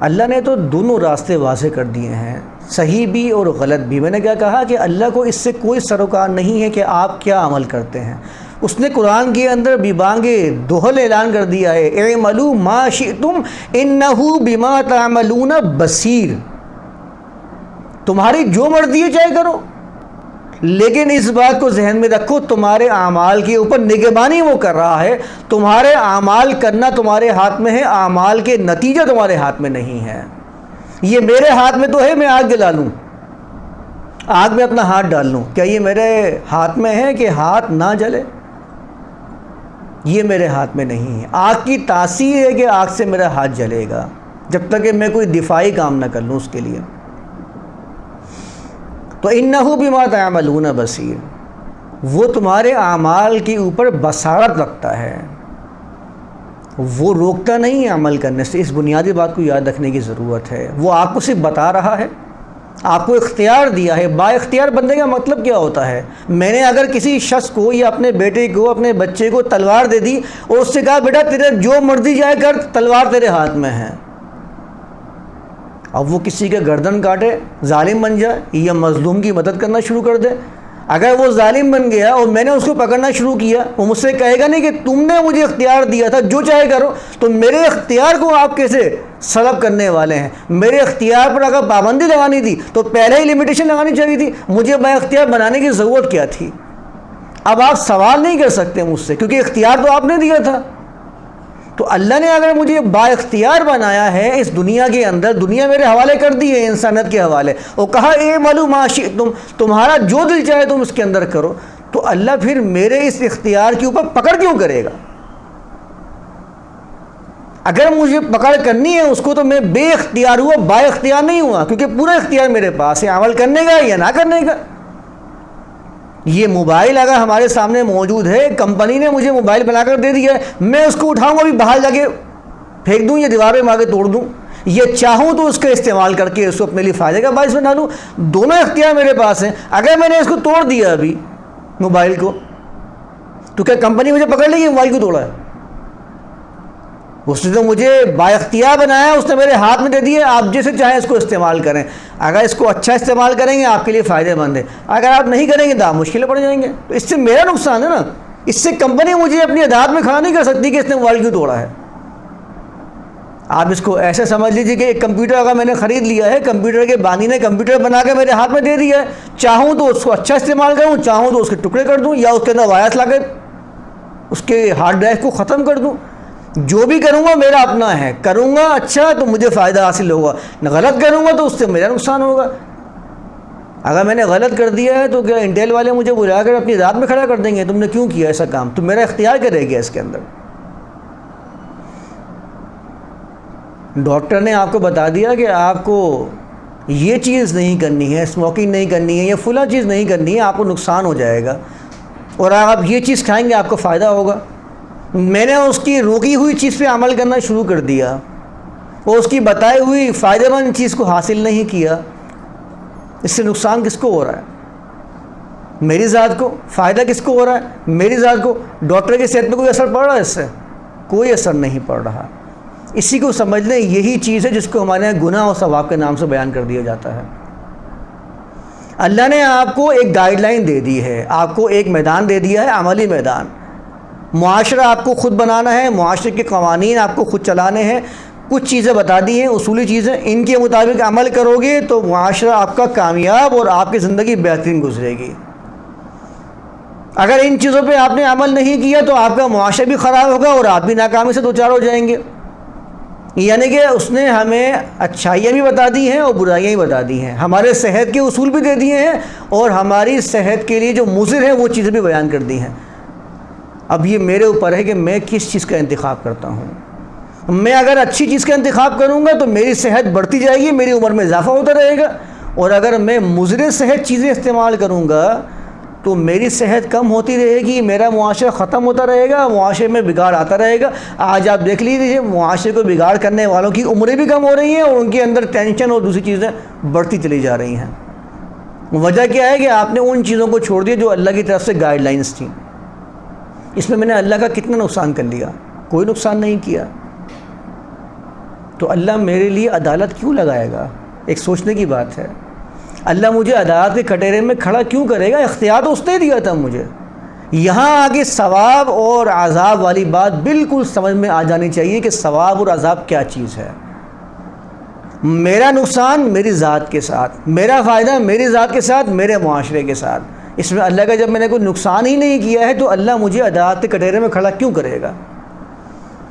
اللہ نے تو دونوں راستے واضح کر دیے ہیں، صحیح بھی اور غلط بھی۔ میں نے کیا کہا کہ اللہ کو اس سے کوئی سروکار نہیں ہے کہ آپ کیا عمل کرتے ہیں۔ اس نے قرآن کے اندر بھی بانگے دوہل اعلان کر دیا ہے اے ملو ما شئتم انہو بما تعملون بصیر۔ تمہاری جو مرضی ہے چاہے کرو۔ لیکن اس بات کو ذہن میں رکھو، تمہارے اعمال کے اوپر نگبانی وہ کر رہا ہے۔ تمہارے اعمال کرنا تمہارے ہاتھ میں ہے، اعمال کے نتیجہ تمہارے ہاتھ میں نہیں ہے۔ یہ میرے ہاتھ میں تو ہے، میں آگ جلا لوں۔ آگ میں اپنا ہاتھ ڈال لوں۔ کیا یہ میرے ہاتھ میں ہے کہ ہاتھ نہ جلے؟ یہ میرے ہاتھ میں نہیں ہے۔ آگ کی تاثیر ہے کہ آگ سے میرا ہاتھ جلے گا۔ جب تک کہ میں کوئی دفاعی کام نہ کر لوں اس کے لیے۔ تو انہو بما تعملون بصیر۔ وہ تمہارے اعمال کے اوپر بصارت رکھتا ہے۔ وہ روکتا نہیں ہے عمل کرنے سے۔ اس بنیادی بات کو یاد رکھنے کی ضرورت ہے۔ وہ آپ کو صرف بتا رہا ہے۔ آپ کو اختیار دیا ہے۔ با اختیار بندے کا مطلب کیا ہوتا ہے؟ میں نے اگر کسی شخص کو یا اپنے بیٹے کو، اپنے بچے کو تلوار دے دی اور اس سے کہا، بیٹا، تیرے جو مرضی جائے کر، تلوار تیرے ہاتھ میں ہے۔ اب وہ کسی کے گردن کاٹے، ظالم بن جائے یا مظلوم کی مدد کرنا شروع کر دے۔ اگر وہ ظالم بن گیا اور میں نے اس کو پکڑنا شروع کیا، وہ مجھ سے کہے گا نہیں کہ تم نے مجھے اختیار دیا تھا، جو چاہے کرو، تو میرے اختیار کو آپ کیسے سلب کرنے والے ہیں؟ میرے اختیار پر اگر پابندی لگانی تھی، تو پہلے ہی لمیٹیشن لگانی چاہیے تھی، مجھے میں اختیار بنانے کی ضرورت کیا تھی؟ اب آپ سوال نہیں کر سکتے مجھ سے، کیونکہ اختیار تو آپ نے دیا تھا۔ تو اللہ نے اگر مجھے با اختیار بنایا ہے اس دنیا کے اندر، دنیا میرے حوالے کر دی ہے انسانت کے حوالے وہ کہا، اے ملو معاشی تم تمہارا جو دل چاہے تم اس کے اندر کرو، تو اللہ پھر میرے اس اختیار کے اوپر پکڑ کیوں کرے گا؟ اگر مجھے پکڑ کرنی ہے اس کو تو میں بے اختیار ہوا با اختیار نہیں ہوا، کیونکہ پورا اختیار میرے پاس ہے، عمل کرنے کا یا نہ کرنے کا۔ یہ موبائل اگر ہمارے سامنے موجود ہے، کمپنی نے مجھے موبائل بنا کر دے دیا ہے، میں اس کو اٹھاؤں گا بھی باہر جا کے پھینک دوں یا دیوار پہ آگے توڑ دوں۔ یہ چاہوں تو اس کا استعمال کر کے اس کو اپنے لیے فائدے کا باعث بنا لوں دونوں اختیار میرے پاس ہیں۔ اگر میں نے اس کو توڑ دیا ابھی موبائل کو، تو کیا کمپنی مجھے پکڑ لے گی، موبائل کو توڑا ہے؟ اس نے تو مجھے با اختیار بنایا، اس نے میرے ہاتھ میں دے دیے، آپ جیسے چاہیں اس کو استعمال کریں۔ اگر اس کو اچھا استعمال کریں گے، آپ کے لیے فائدے مند ہے اگر آپ نہیں کریں گے تو آپ مشکلیں پڑ جائیں گے۔ تو اس سے میرا نقصان ہے نا۔ اس سے کمپنی مجھے اپنی عدالت میں کھڑا نہیں کر سکتی کہ اس نے موبائل کیوں توڑا ہے۔ آپ اس کو ایسے سمجھ لیجیے کہ ایک کمپیوٹر اگر میں نے خرید لیا ہے، کمپیوٹر کے بانی نے کمپیوٹر بنا کے میرے ہاتھ میں دے دیا ہے۔ چاہوں تو اس کو اچھا استعمال کروں، چاہوں تو اس کے ٹکڑے کر دوں یا اس کے اندر وائرس لا کے اس کے ہارڈ ڈرائیو کو ختم کر دوں۔ جو بھی کروں گا میرا اپنا ہے، کروں گا اچھا تو مجھے فائدہ حاصل ہوگا، غلط کروں گا تو اس سے میرا نقصان ہوگا۔ اگر میں نے غلط کر دیا ہے تو کیا انٹیل والے مجھے بلا کر اپنی رات میں کھڑا کر دیں گے؟ تم نے کیوں کیا ایسا کام؟ تو میرا اختیار کرے گیا اس کے اندر؟ ڈاکٹر نے آپ کو بتا دیا کہ آپ کو یہ چیز نہیں کرنی ہے اسموکنگ نہیں کرنی ہے یا فلاں چیز نہیں کرنی ہے، آپ کو نقصان ہو جائے گا۔ اور آپ یہ چیز کھائیں گے، آپ کو فائدہ ہوگا۔ میں نے اس کی روکی ہوئی چیز پہ عمل کرنا شروع کر دیا وہ اس کی بتائی ہوئی فائدہ مند چیز کو حاصل نہیں کیا، اس سے نقصان کس کو ہو رہا ہے؟ میری ذات کو فائدہ کس کو ہو رہا ہے؟ میری ذات کو ڈاکٹر کی صحت پہ کوئی اثر پڑ رہا ہے اس سے؟ کوئی اثر نہیں پڑ رہا۔ اسی کو سمجھ لیں یہی چیز ہے جس کو ہمارے یہاں گناہ اور ثواب کے نام سے بیان کر دیا جاتا ہے۔ اللہ نے آپ کو ایک گائیڈ لائن دے دی ہے، آپ کو ایک میدان دے دیا ہے، عملی میدان۔ معاشرہ آپ کو خود بنانا ہے، معاشرے کے قوانین آپ کو خود چلانے ہیں۔ کچھ چیزیں بتا دی ہیں، اصولی چیزیں۔ ان کے مطابق عمل کرو گے تو معاشرہ آپ کا کامیاب اور آپ کی زندگی بہترین گزرے گی۔ اگر ان چیزوں پہ آپ نے عمل نہیں کیا تو آپ کا معاشرہ بھی خراب ہوگا اور آپ بھی ناکامی سے دو چار ہو جائیں گے۔ یعنی کہ اس نے ہمیں اچھائیاں بھی بتا دی ہیں اور برائیاں بھی بتا دی ہیں۔ ہمارے صحت کے اصول بھی دے دیے ہیں اور ہماری صحت کے لیے جو مضر ہیں وہ چیزیں بھی بیان کر دی ہیں۔ اب یہ میرے اوپر ہے کہ میں کس چیز کا انتخاب کرتا ہوں؟ میں اگر اچھی چیز کا انتخاب کروں گا تو میری صحت بڑھتی جائے گی، میری عمر میں اضافہ ہوتا رہے گا۔ اور اگر میں مضر صحت چیزیں استعمال کروں گا تو میری صحت کم ہوتی رہے گی، میرا معاشرہ ختم ہوتا رہے گا، معاشرے میں بگاڑ آتا رہے گا۔ آج آپ دیکھ لیجیے معاشرے کو بگاڑ کرنے والوں کی عمریں بھی کم ہو رہی ہیں اور ان کے اندر ٹینشن اور دوسری چیزیں بڑھتی چلی جا رہی ہیں۔ وجہ کیا ہے کہ آپ نے ان چیزوں کو چھوڑ دیا جو اللہ کی طرف سے گائیڈ لائنس تھیں؟ اس میں میں نے اللہ کا کتنا نقصان کر لیا؟ کوئی نقصان نہیں کیا۔ تو اللہ میرے لیے عدالت کیوں لگائے گا؟ ایک سوچنے کی بات ہے۔ اللہ مجھے عدالت کے کٹیرے میں کھڑا کیوں کرے گا؟ اختیار تو اس نے دیا تھا مجھے۔ یہاں آگے ثواب اور عذاب والی بات بالکل سمجھ میں آ جانی چاہیے کہ ثواب اور عذاب کیا چیز ہے۔ میرا نقصان میری ذات کے ساتھ، میرا فائدہ میری ذات کے ساتھ، میرے معاشرے کے ساتھ۔ اس میں اللہ کا جب میں نے کوئی نقصان ہی نہیں کیا ہے تو اللہ مجھے عدالت کے کٹہرے میں کھڑا کیوں کرے گا؟